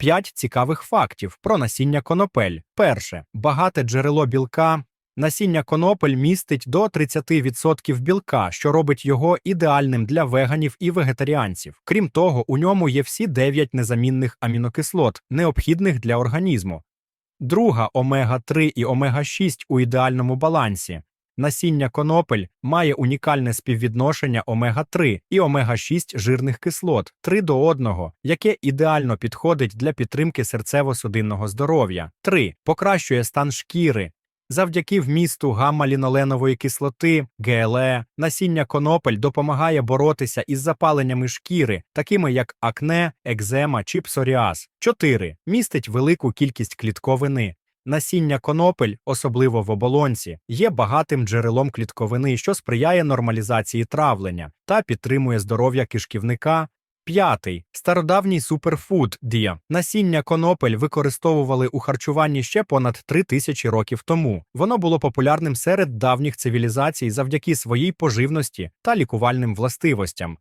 П'ять цікавих фактів про насіння конопель. Перше, багате джерело білка. Насіння конопель містить до 30% білка, що робить його ідеальним для веганів і вегетаріанців. Крім того, у ньому є всі 9 незамінних амінокислот, необхідних для організму. Друга омега-3 і омега-6 у ідеальному балансі. Насіння конопель має унікальне співвідношення омега-3 і омега-6 жирних кислот 3 до 1, яке ідеально підходить для підтримки серцево-судинного здоров'я. 3. Покращує стан шкіри. Завдяки вмісту гамма-ліноленової кислоти ГЛЕ насіння конопель допомагає боротися із запаленнями шкіри, такими як акне, екзема чи псоріаз. 4. Містить велику кількість клітковини. Насіння конопель, особливо в оболонці, є багатим джерелом клітковини, що сприяє нормалізації травлення та підтримує здоров'я кишківника. П'ятий стародавній суперфуд дія. Насіння конопель використовували у харчуванні ще понад три тисячі років тому. Воно було популярним серед давніх цивілізацій завдяки своїй поживності та лікувальним властивостям.